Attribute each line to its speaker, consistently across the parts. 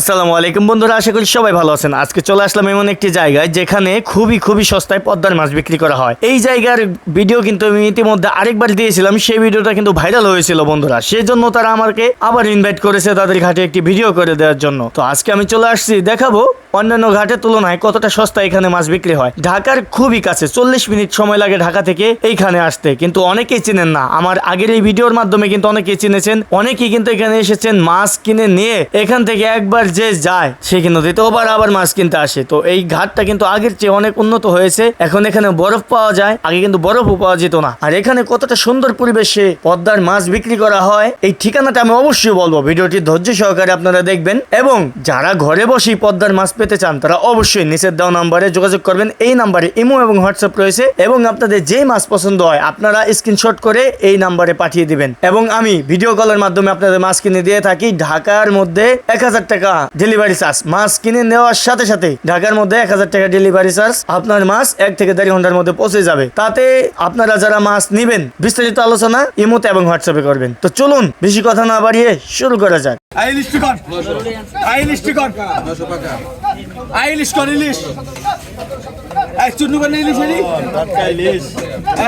Speaker 1: আসসালামু আলাইকুম বন্ধুরা, আশা করি সবাই ভালো আছেন। আজকে চলে আসলাম এমন একটি জায়গায় যেখানে খুবই খুবই সস্তায় পদ্মার মাছ বিক্রি করা হয়। এই জায়গার ভিডিও কিন্তু আমি ইতিমধ্যে আরেকবার দিয়েছিলাম, সেই ভিডিওটা কিন্তু ভাইরাল হয়েছিল বন্ধুরা। সেই জন্য তারা আমাকে আবার ইনভাইট করেছে তাদের ঘাটে একটি ভিডিও করে দেওয়ার জন্য। তো আজকে আমি চলে আসছি, দেখাবো অন্যান্য ঘাটের তুলনায় কতটা সস্তা এখানে মাছ বিক্রি হয়? ঢাকার খুবই কাছে, চল্লিশ মিনিট সময় লাগে ঢাকা থেকে এইখানে আসতে। কিন্তু অনেকেই চিনেন না। আমার আগের এই ভিডিওর মাধ্যমে কিন্তু অনেকেই চিনেছেন। অনেকেই কিন্তু এখানে এসেছেন মাছ কিনে নিয়ে। এখান থেকে একবার যে যায়, সে কিন্তু দ্বিতীয়বার আবার মাছ কিনতে আসে। তো এই ঘাটটা কিন্তু আগের চেয়ে অনেক উন্নত হয়েছে। এখন এখানে বরফ পাওয়া যায়। আগে কিন্তু বরফও পাওয়া যেত না। আর এখানে কতটা সুন্দর পরিবেশে পদ্মার মাছ বিক্রি করা হয়, এই ঠিকানাটা আমি অবশ্যই বলব। ভিডিওটি ধৈর্য সহকারে আপনারা দেখবেন। এবং যারা ঘরে বসেই পদ্মার মাছ পেতে চান, তারা অবশ্যই নিচের দেওয়া নাম্বারে যোগাযোগ করবেন। এই নাম্বারে ইমো এবং হোয়াটসঅ্যাপ রয়েছে এবং আপনাদের যেই মাছ পছন্দ হয়, আপনারা স্ক্রিনশট করে এই নাম্বারে পাঠিয়ে দিবেন। এবং আমি ভিডিও কলের মাধ্যমে আপনাদের মাছ কিনে দিয়ে থাকি। ঢাকার মধ্যে এক হাজার টাকা ডেলিভারি চার্জ মাছ কিনে নেওয়ার সাথে সাথে ঢাকার মধ্যে এক হাজার টাকা ডেলিভারি চার্জ আপনার মাছ এক থেকে দেড় ঘণ্টার মধ্যে পৌঁছে যাবে। তাতে আপনারা যারা মাছ নিবেন, বিস্তারিত আলোচনা ইমোতে এবং হোয়াটসঅ্যাপে করবেন। তো চলুন, বেশি কথা না বাড়িয়ে শুরু করা যাক।
Speaker 2: আই লিস্ট কর। আই লিস্ট কর। আই লিস্ট কর ইলিশ। এই চুন্নু বানি ইলিশ এলি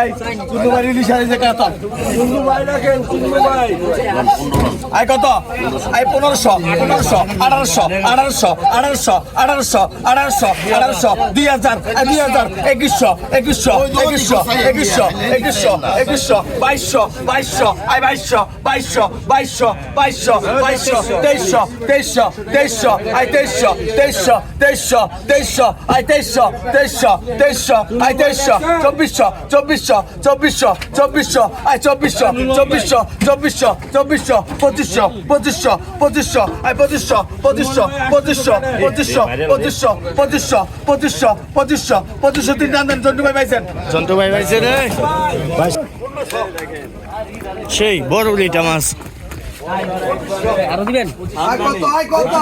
Speaker 2: এই চুন্নু বানি ইলিশ আই যে কত? চুন্নু ভাই রাখেন চুন্নু ভাই আই কত? আই পনেরোশো পনেরোশো, আঠারোশো আঠারোশো আঠারোশো আঠারোশো আঠারোশো আঠারোশো, দুই হাজার দুই হাজার, একুশশো একুশশো একুশশো একুশশো একুশশো একুশশো, বাইশশো বাইশশো আই বাইশশো বাইশশো বাইশশো বাইশশো বাইশশো, তেইশশো তেইশশো তেইশশো আই তেইশশো তেইশশো তেইশশো তেইশশো আই তেইশশো তেইশশো তেইশশো আয় তেইশশো চব্বিশশো চব্বিশশো চব্বিশশো চব্বিশশো আয় চব্বিশশো চব্বিশশো চব্বিশশো চব্বিশশো পঁচিশশো পঁচিশশো পঁচিশশো আয় পঁচিশশো পঁচিশশো পঁচিশশো পঁচিশশো পঁচিশশো পঁচিশশো পঁচিশশো পঁচিশশো পঁচিশশো তিন দাম দেন চন্টু ভাই পাইছেন
Speaker 1: চন্টু ভাই পাইছেন সেই বড় লিটা মাছ
Speaker 3: আরও দিবেন আর কত আয় কত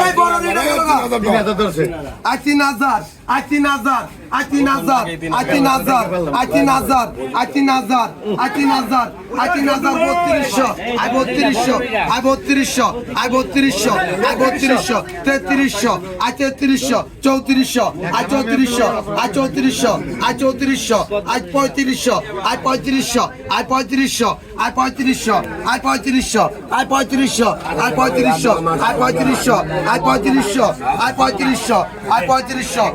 Speaker 3: এই বড় লিটা কত 3000 3000 আর 3000 আই তিন হাজার আই তিন হাজার আই তিন হাজার আই তিন হাজার আই তিন হাজার আই তিন হাজার আই তিন হাজার বত্রিশশো আই বত্রিশশো আই বত্রিশশো আই বত্রিশশো আই বত্রিশশো তেত্রিশশো আই তেত্রিশশো চৌত্রিশশো আই চৌত্রিশশো আই চৌত্রিশশো আই চৌত্রিশশো আই পঁয়ত্রিশশো আই পঁয়ত্রিশশো আই পঁয়ত্রিশশো আই পঁয়ত্রিশশো আই পঁয়ত্রিশশো আই পঁয়ত্রিশশো আই পঁয়ত্রিশশো আই পঁয়ত্রিশশো আই পঁয়ত্রিশশো আই পঁয়ত্রিশশো আই পঁয়ত্রিশশো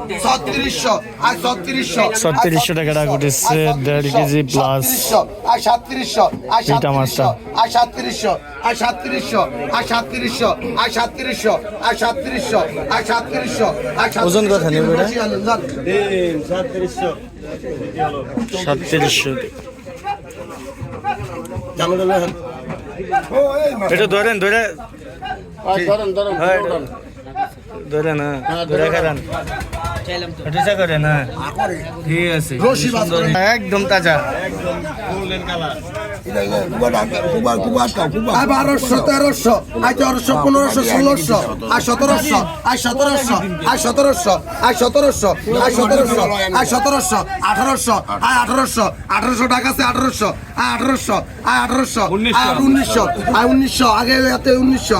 Speaker 3: ছত্রিশশো
Speaker 1: টাকা ডাক উঠেছে দেড় কেজি প্লাস পিটা মাছটা।
Speaker 3: সাতত্রিশশো আর সাতত্রিশশো আর সাতত্রিশশো আর সাতত্রিশশো আর সাতত্রিশশো আর সাতত্রিশশো আর
Speaker 1: ওজন কথা নেই
Speaker 3: সাতত্রিশশো
Speaker 1: সাতত্রিশশো। এটা ধরেন ধরে। ধরেন ধরেন হ্যাঁ, ধরেন। হ্যাঁ ধরে না ধরে খারান। এটা চা করে না? ঠিক আছে। একদম তাজা।
Speaker 3: বারোশো তেরোশো। আয় তেরোশো পনেরোশো ষোলোশো। আয় সতেরোশো আয় সতেরোশো আয় সতেরোশো আয় সতেরোশো আয় সতেরোশো আয় সতেরোশো আঠারোশো আয় আঠারোশো আঠারোশো টাকা আছে আঠারোশো আয় আঠারোশো আয় আঠারোশো আয় উনিশশো। আয় উনিশশো আগে উনিশশো।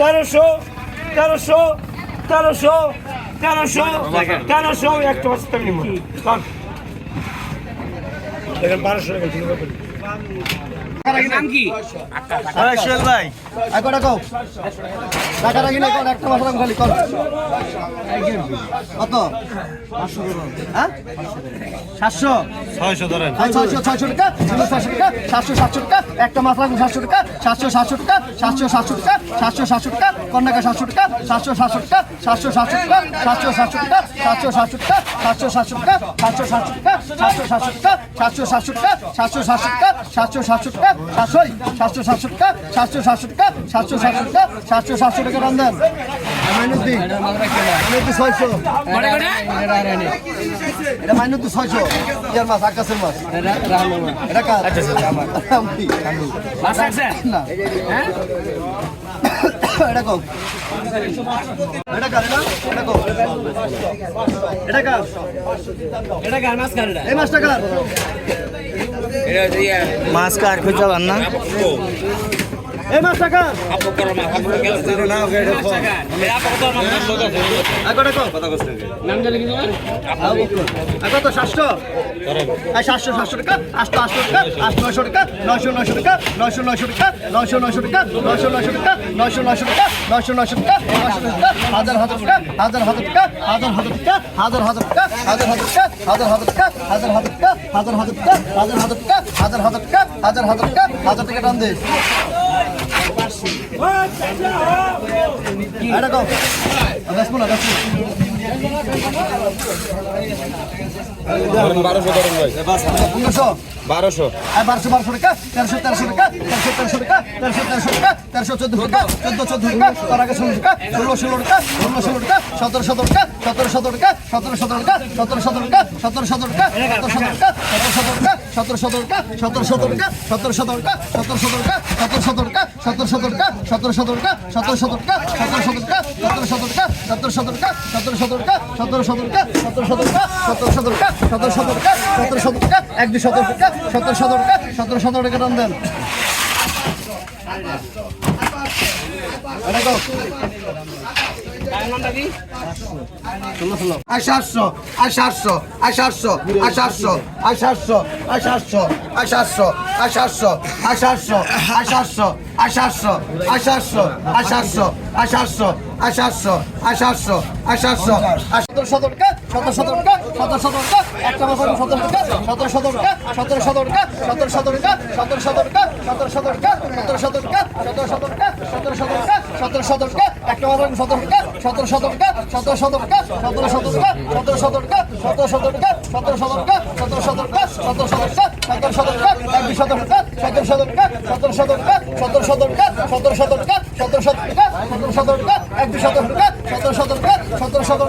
Speaker 2: তেরোশো তেরোশো তেরোশো তেরোশো তেরোশো একটা নিব দেখেন বারোশো
Speaker 1: হ্যাঁ, সোহেল ভাই।
Speaker 3: কত? সাতশো।
Speaker 1: ছয়শো ধরেন
Speaker 3: ছয়শো ছয়শো টাকা ছয়শো টাকা সাতশো সাতশো টাকা একটা মাছ লাগবে সাতশো টাকা সাতশো সাতশো টাকা সাতশো সাতশো টাকা সাতশো সাতশো টাকা কন্যাকা সাতশো টাকা সাতশো সাতশো টাকা সাতশো সাতশো টাকা সাতশো সাতশো টাকা সাতশো সাতশো টাকা সাতশো সাতশো টাকা সাতশো সাতশো টাকা সাতশো সাতশো টাকা সাতশো সাতশো টাকা সাতশো সাতশো টাকা সাতশো সাতশো টাকা সাতশো সাতশো সাতশো টাকা সাতশো সাতশো টাকা সাতশো সাতশো টাকা সাতশো সাতশো টাকা রান্ধেন ছয়শো এটা মাইনুদ্দিন ছয়শো। ইয়ার মাছ আকাশের মাছ। এটা কার? না। এটা কম। এটা কার এটা? এটা কম। এটা কার? এই কার
Speaker 1: মাছ কার না
Speaker 3: এই মাছটা কার? কত সাতশো সাতশো টাকা আটশো আটশো টাকা আটশো নয়শো টাকা নয়শো নয়শো টাকা নয়শো নয়শো টাকা নয়শো নয়শো টাকা নয়শো নয়শো টাকা নয়শো নয়শো টাকা নয়শো নয়শো টাকা নয়শো নয়শো টাকা হাজার হাজার টাকা হাজার হাজার টাকা হাজার হাজার টাকা হাজার হাজার টাকা হাজার হাজার টাকা হাজার হাজার টাকা হাজার হাজার টাকা হাজার হাজার টাকা হাজার হাজার টাকা হাজার হাজার টাকা হাজার হাজার টাকা হাজার টাকা টান দে এরকম দেখব না দেখব পনেরোশো
Speaker 2: বারোশো
Speaker 3: আর বারোশো বারোশো টাকা তেরোশো তেরোশো টাকা তেরোশো তেরোশো টাকা তেরোশো তেরোশো টাকা তেরোশো চোদ্দ টাকা চোদ্দ চোদ্দ টাকা তার আগে ষোলো টাকা ষোলো ষোলো টাকা ষোলো ষোলো টাকা সতেরো সতেরো টাকা সতেরো সতেরো টাকা সতেরো সতেরো টাকা সতেরো সতেরো টাকা সতেরো সতেরো টাকা সতেরো সতেরো টাকা সতেরো সতেরো টাকা সতেরো সতেরো টাকা সতেরো সতেরো টাকা সতেরো সতেরো টাকা সতেরো সতেরো টাকা সতেরো সতেরো টাকা সতেরো সতেরো টাকা সতেরো সতেরো টাকা সতেরো সতেরো টাকা সতেরো সতেরো টাকা সতেরো সতর্কা সতেরো সতর্কা সতেরো সতর্কা সতেরো সতর্কা সতেরো সতর্কা সতেরো সতর্কা সতেরো সতর্কা এক দুই সতর্কা সতেরো সতর্কা সতেরো সতর্কা টান দেন এটা আই সাতশো আই সাতশো আই সাতশো আই সাতশো আই সাতশো আই সাতশো আই সাতশো আই সাতশো সতেরো টাকা সতেরো সতেরো টাকা একটা মাস সতেরো টাকা সতেরো সতেরো টাকা সতেরো সতেরো টাকা সতেরো সতেরো টাকা সতেরো সতেরো টাকা সতেরো সতেরো টাকা সতেরো সতেরো টাকা সতেরো সতেরো টাকা সতেরো সতেরো টাকা সতেরো সতেরো টাকা একটা মাস সতেরো টাকা সতেরো সতেরো টাকা সতেরো সতেরো টাকা সতেরো সতেরো টাকা সতেরো সতেরো টাকা সতেরো সতেরো টাকা সতেরো সতেরো টাকা সতেরো শতক সতেরো শতক সতেরো শতক সতেরো শতক একবিশ শতক সতেরো শতক সতেরো শতক সতেরো শতক সতেরো শতক সতেরো শতক সতেরো শতক একবিশ শতক সতেরো শতক সতেরো শতক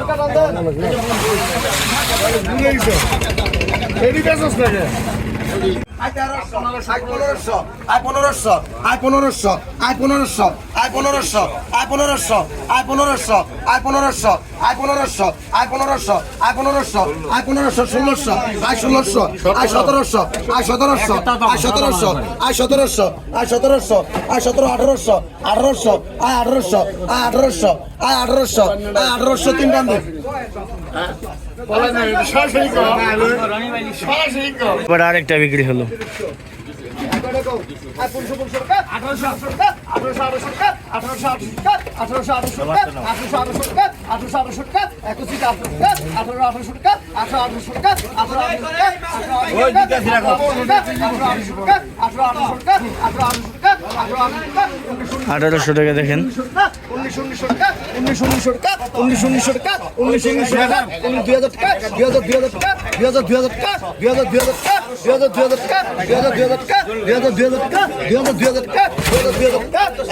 Speaker 3: আয় পনেরোশো আয় পনেরোশো আয় পনেরোশো আয় পনেরোশো আই পনেরোশো আই পনেরোশো আই পনেরোশো আই পনেরোশো আই পনেরোশো আই পনেরোশো আই পনেরোশো আই পনেরোশো ষোলোশো আই ষোলোশো আই সতেরোশো আই সতেরোশো আই সতেরোশো আই সতেরোশো আই সতেরোশো আই সতেরো আঠারোশো আঠারোশো আই আঠারোশো আই আঠারোশো আই আঠারোশো আই আঠারোশো তিন টান
Speaker 1: এবার আরেকটা বিক্রি হলো।
Speaker 3: আঠারোশো পনেরোশো টাকা আঠারোশো আটশো টাকা আঠারোশো আঠারোশো টাকা আঠারোশো আটশো টাকা আঠারোশো আঠারোশো টাকা আঠারোশো আঠারোশো টাকা আঠারোশো আঠারোশো টাকা একুশি আঠারো আঠারো আঠারোশো আঠারো আঠারোশো আঠারো আঠারোশো টাকা আঠারো টাকা আঠারো আঠারোশো টাকা আঠারো আঠারোশো টাকা আঠারো আঠারোশো টাকা
Speaker 1: আঠারোশো টাকা দেখেন
Speaker 3: উনিশ উনিশশো টাকা উনিশ উনিশশো টাকা উনিশ উনিশশো টাকা উনিশ উনিশশো টাকা উনিশ দুই হাজার টাকা দুই হাজার দুই হাজার টাকা দুই হাজার দুই হাজার টাকা দুই হাজার দুই হাজার টাকা দুই হাজার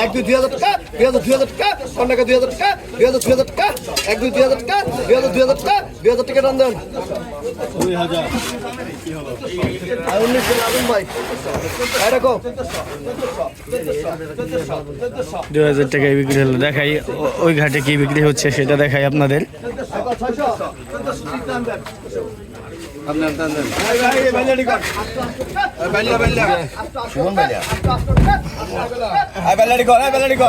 Speaker 3: এক দুই এক দুই হাজার হাজার টাকা উনিশশো
Speaker 1: দু হাজার টাকায় বিক্রি হলো। দেখাই ওই ঘাটে কি বিক্রি হচ্ছে সেটা দেখাই আপনাদের।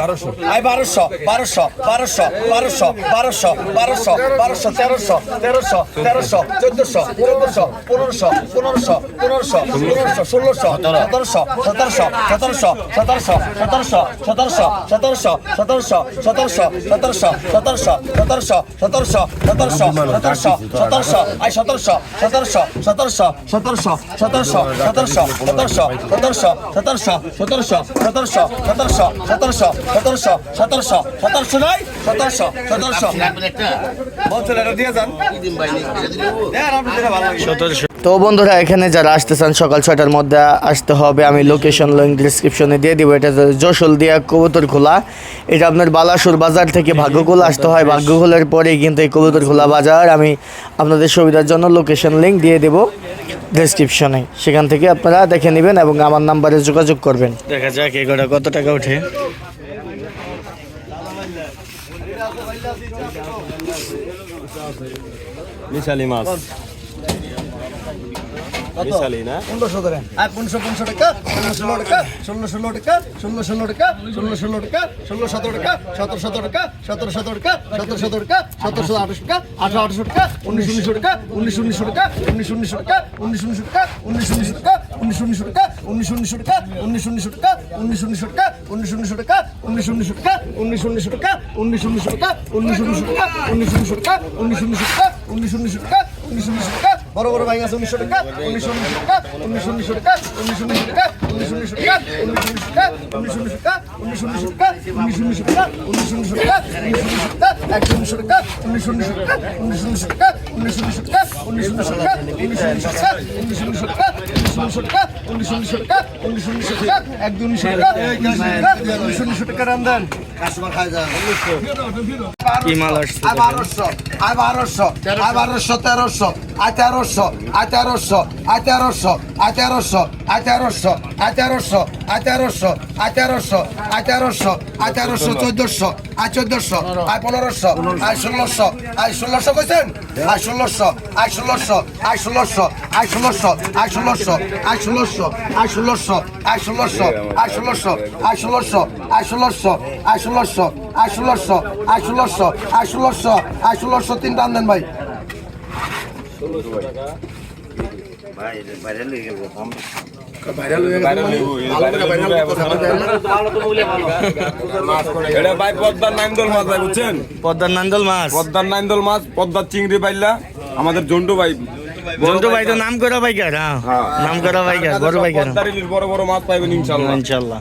Speaker 2: বারোশো বারোশো বারোশো বারোশো বারোশো বারোশো বারোশো তেরোশো তেরোশো তেরোশো চোদ্দশো চোদ্দশো পনেরোশো পনেরোশো পনেরোশো পনেরোশো ষোলোশো সতেরোশো সতেরোশো সতেরোশো সতেরোশো সতেরোশো সতেরোশো সতেরোশো সতেরোশো সতেরোশো সতেরোশো সতেরোশো সতেরোশো সতেরোশো সতেরোশো সতেরোশো সতেরোশো আই সতেরোশো সতেরোশো সতেরোশো সতেরোশো সতেরোশো সতেরোশো সতেরোশো সতেরোশো সতেরোশো সতেরোশো সতেরোশো সতেরোশো সতেরোশো সতেরোশো সতেরোশো সতেরোশো নয় সতেরোশো সতেরোশো বলছিল এটা দিয়ে যান
Speaker 1: সতেরোশো তো বন্ধুরা এখানে যারা আসতে চান সকাল ছয়টার মধ্যে আসতে হবে। আমি লোকেশন লিঙ্ক ডিসক্রিপশনে দিয়ে দিব। এটা যশোল দিয়া কবুতর খোলা এটা আপনার বালাসুর বাজার থেকে ভাগ্যকুল আসতে হয়। ভাগ্যকুলের পরেই কিন্তু এই কবুতর খোলা বাজার। আমি আপনাদের সুবিধার জন্য লোকেশন লিঙ্ক দিয়ে দেব ডিসক্রিপশনে সেখান থেকে আপনারা দেখে নেবেন এবং আমার নাম্বারে যোগাযোগ করবেন। দেখা যাক এগুলো কত টাকা ওঠে।
Speaker 4: মিশালি মাছ। মিশালি না
Speaker 3: পনেরোশো ধরেন আর পনেরোশো পনেরোশো টাকা ষোলো টাকা ষোলো ষোলো টাকা ষোলো ষোলো টাকা ষোলো ষোলো টাকা ষোলো সতেরো টাকা সতেরো সতেরো টাকা সতেরো সতেরো টাকা সতেরো সতেরো টাকা সতেরোশো আঠাশো টাকা আঠারো আঠাশো টাকা উনিশ উনিশশো টাকা উনিশ উনিশশো টাকা উনিশ উনিশশো টাকা উনিশ উনিশশো টাকা উনিশ উনিশশো টাকা উনিশ উনিশশো টাকা উনিশ উনিশশো টাকা উনিশ উনিশশো টাকা উনিশ উনিশশো টাকা উনিশ উনিশশো টাকা উনিশ উনিশশো টাকা উনিশ উনিশশো টাকা উনিশ উনিশশো টাকা উনিশ উনিশশো টাকা উনিশ উনিশশো টাকা উনিশ উনিশশো টাকা উনিশ উনিশশো টাকা উনিশ উনিশশো টাকা বড় বড় ভাই আছে উনিশশো টাকা উনিশ উনিশশো উনিশশো টাকা উনিশ উনিশশো উনিশশো টাকা উনিশ উনিশশো উনিশশো টাকা উনিশ উনিশশো টাকা উনিশ উনিশশো টাকা উনিশ উনিশশো টাকা উনিশ উনিশশো টাকা একশো উনিশশো টাকা উনিশ উনিশশো টাকা উনিশ উনিশশো টাকা উনিশ উনিশশো টাকা উনিশ উনিশশো টাকা উনিশ উনিশশো টাকা উনিশ উনিশশো টাকা উনিশ উনিশশো টাকা উনিশ উনিশশো টাকা উনিশ উনিশশো টাকা এক উনিশশো টাকা উনিশ উনিশশো টাকা রান দেন কাস্টমার
Speaker 1: আসছে
Speaker 3: আয় বারোশো আয় বারোশো আয় বারোশো তেরোশো। আয় তেরোশো আয় তেরোশো আয় তেরোশো আয় তেরোশো আয় তেরোশো আয় তেরোশো। তেরোশো আয় তেরোশো আয় তেরোশো চোদ্দশো আয় চোদ্দশো আয় পনেরোশো আয় ষোলোশো আয় ষোলোশো কইছেন আয় ষোলোশো আয় ষোলোশো আয় ষোলোশো আয় ষোলোশো আয় ষোলোশো আয় ষোলোশো আয় ষোলোশো আয় ষোলোশো আয় ষোলোশো আয় ষোলোশো আয় ষোলোশো আয় ষোলোশো আয় ষোলোশো আয় ষোলোশো আয় ষোলোশো আয় ষোলোশো তিন টান দেন ভাই
Speaker 4: এটা ভাই পদ্মার নাইন্দল মাছ ভাই বুঝছেন?
Speaker 1: পদ্মার নান্দল মাছ।
Speaker 4: পদ্মার নাইন্দল মাছ পদ্মার চিংড়ি পাইলা আমাদের জন্টু ভাই।
Speaker 1: জন্টু ভাই তো নাম করা বাইকার হ্যাঁ। নাম করা বাইকার বড় বাইকার
Speaker 4: বড় বড় মাছ পাইবেন ইনশাল্লাহ।
Speaker 1: ইনশাল্লাহ।